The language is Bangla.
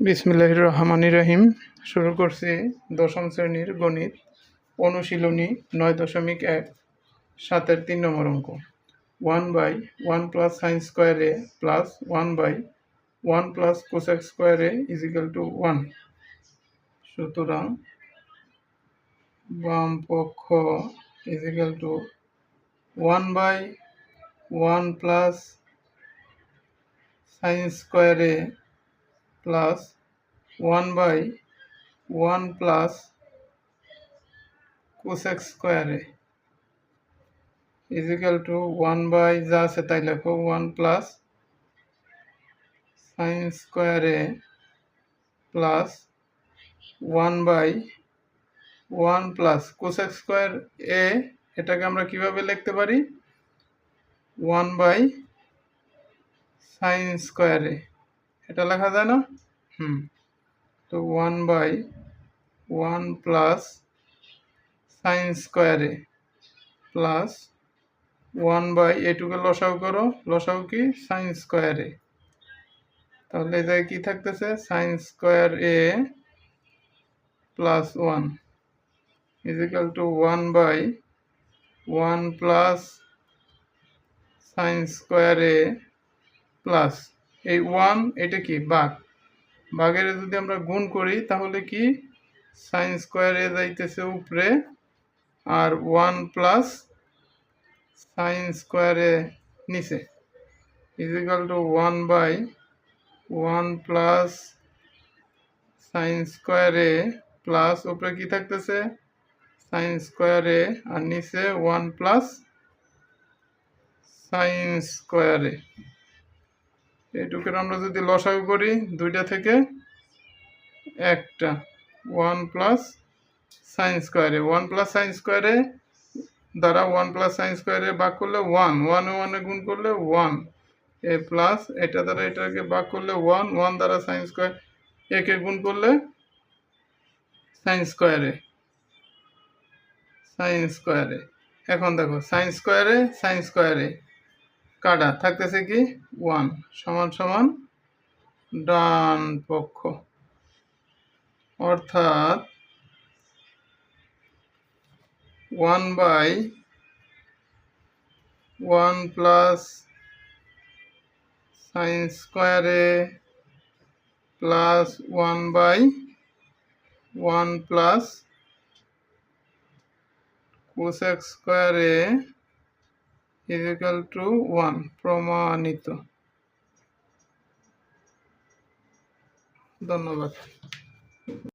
বিসমিল্লাহির রহমান রহিম। শুরু করছি দশম শ্রেণির গণিত, অনুশীলনী নয় দশমিক এক, সাতের তিন নম্বর অঙ্ক। One by one plus sine square plus one by one plus cosec square equal to one সুতরাং বাম পক্ষ equal to one by one plus sine square plus one by one plus cosec স্কোয়ারে ইজিক্যাল টু ওয়ান বাই যা আছে তাই লেখো ওয়ান প্লাস সাইন স্কোয়ারে plus one by one plus cosec square এ এটাকে আমরা কীভাবে লিখতে পারি? ওয়ান বাই সাইন স্কোয়ারে এটা লেখা যায় না? হুম। তো one by one plus sine স্কোয়ারে প্লাস ওয়ান বাই এটুকে লসাও করো। লসাও কি? সাইন স্কোয়ারে তাহলে এই কি থাকতেছে? Sine square A plus one equal to one by one plus sine square A plus এই ওয়ান এটা কি? বাঘ। বাঘের যদি আমরা গুণ করি, তাহলে কি? সাইন স্কোয়ারে যাইতেছে উপরে, আর ওয়ান প্লাস সাইন স্কোয়ারে নিচে। Equal to one by one plus sine স্কোয়ারে প্লাস উপরে কি থাকতেছে? সাইন স্কোয়ারে আর নিচে ওয়ান প্লাস সাইন স্কোয়ারে এইটুকুর আমরা যদি লসাগু করি দুইটা থেকে একটা one plus sine square A one plus sine square A দ্বারা ওয়ান প্লাস সাইন স্কোয়ারে ভাগ করলে ওয়ান ওয়ান ওয়ানে গুণ করলে ওয়ান এ প্লাস এটা দ্বারা এটাকে ভাগ করলে ওয়ান ওয়ান দ্বারা সাইন স্কোয়ার একে গুণ করলে সাইন স্কোয়ারে সাইন স্কোয়ারে এখন দেখো সাইন স্কোয়ারে সাইন স্কোয়ারে কাটা থাকতেছে কি? ওয়ান সমান সমান ডান পক্ষ। অর্থাৎ one by one plus sine স্কোয়ারে plus one by one plus cosec স্কোয়ারে ইজিক্যাল টু ওয়ান প্রমাণিত। ধন্যবাদ।